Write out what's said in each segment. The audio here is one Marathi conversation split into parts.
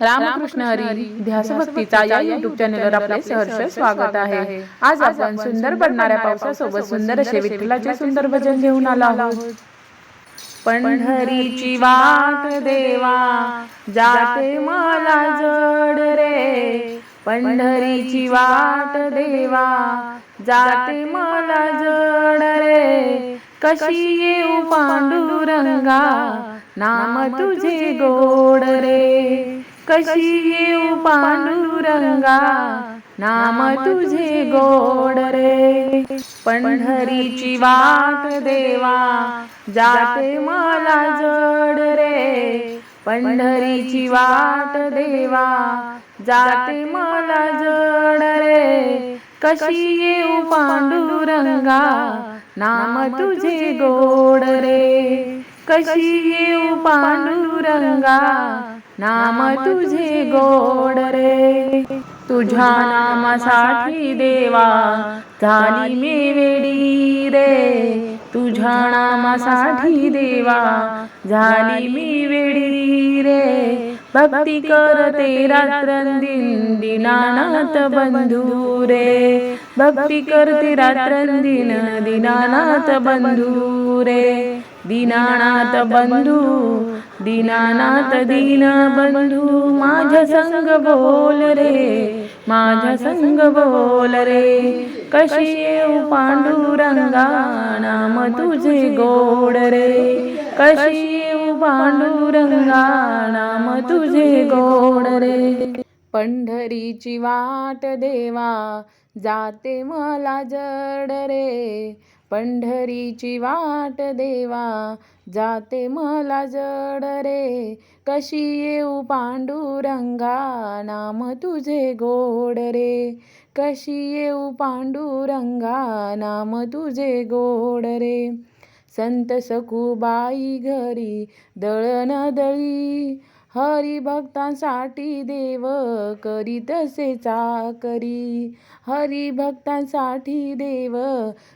रामकृष्ण हरी ध्यासभक्तीचा या युट्यूब चॅनेलवर आपले सहर्ष स्वागत आहे. आज आपण सुंदर पडणाऱ्या पावसासोबत सुंदर असे विठ्ठलाचे सुंदर भजन घेऊन आलो आहोत. पंढरीची वाट देवा जाते मला जड रे. पंढरीची वाट देवा जाते मला जड रे. कशी येऊ पांडुरंगा नाम तुझे गोड रे. कशी येऊ पांडुरंगा नाम तुझे गोड रे. पंढरीची वाट देवा जाते मला जड रे. पंढरीची वाट देवा जाते मला जड रे. कशी येऊ पांडुरंगा नाम तुझे गोड रे. कशी येऊ पांडुरंगा नाम तुझे गोड रे. तुझ्या नामासाठी देवा झाली मी वेडी रे. तुझ्या नामासाठी देवा झाली मी वेडी रे. भक्ती करते रात्रंदिन दिनानाथ बंधू रे. भक्ती करते रात्रंदिन दिनानाथ बंधू रे. दीनानाथ बंधू दीनानाथ दीन बंधू माझ्या संग बोल रे माझ्या संग बोल रे. कशी येऊ पांडुरंगा नाम तुझे गोड रे. कशी येऊ पांडुरंगा नाम तुझे गोड रे. पंढरीची वाट देवा जाते मला जड रे. पंढरीची वाट देवा जाते मला जड रे. कशी येऊ पांडुरंगा नाम तुझे गोड रे. कशी येऊ पांडुरंगा नाम तुझे गोड रे. संत सखूबाई घरी दळण दळी हरिभक्तांसाठी देव करी तसे चाकरी. हरिभक्तांसाठी देव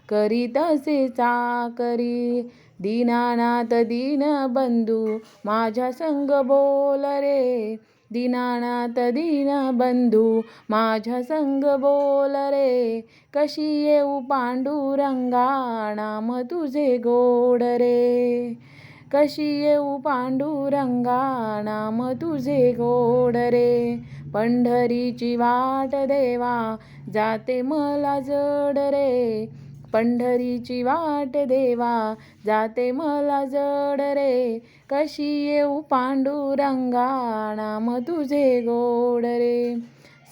करी तसे चाकरी. दीनानाथ दीन बंधू माझ्या संग बोल रे. दीनानाथ दीन बंधू माझ्या संग बोल रे. कशी येऊ पांडुरंगा नाम तुझे गोड रे. कशी येऊ पांडुरंगा नाम तुझे गोड रे. पंढरीची वाट देवा जाते मला जड रे. पंढरीची वाट देवा जाते मला जड रे. कशी येऊ पांडुरंगा नाम तुझे गोड रे.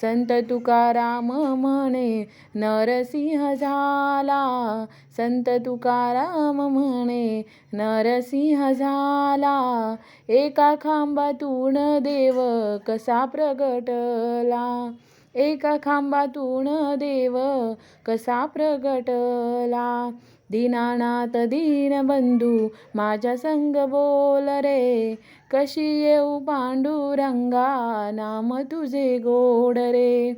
संत तुकाराम म्हणे नरसिंह झाला. संत तुकाराम म्हणे नरसिंह झाला. एका खांबातून देव कसा प्रगटला? एका खांबातून देव कसा प्रगटला? दीनानाथ दीनबंधू माझ्या संग बोल रे. कशी येऊ पांडुरंगा नाम तुझे गोड रे.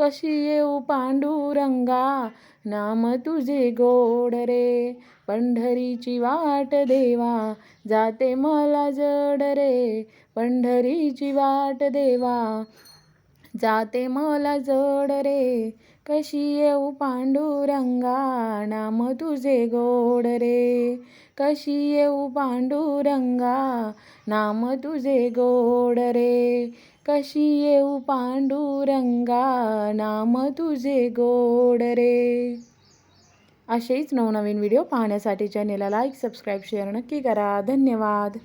कशी येऊ पांडुरंगा नाम तुझे गोड रे. पंढरीची वाट देवा जाते मला जड रे. पंढरीची वाट देवा जाते मला जड रे. कशी येऊ पांडुरंगा नाम तुझे गोड रे. कशी येऊ पांडुरंगा नाम तुझे गोड रे. कशी येऊ पांडुरंगा नाम तुझे गोड रे. असेच नवनवीन व्हिडिओ पाहण्यासाठी चॅनेलला लाईक सबस्क्राईब शेअर नक्की करा. धन्यवाद.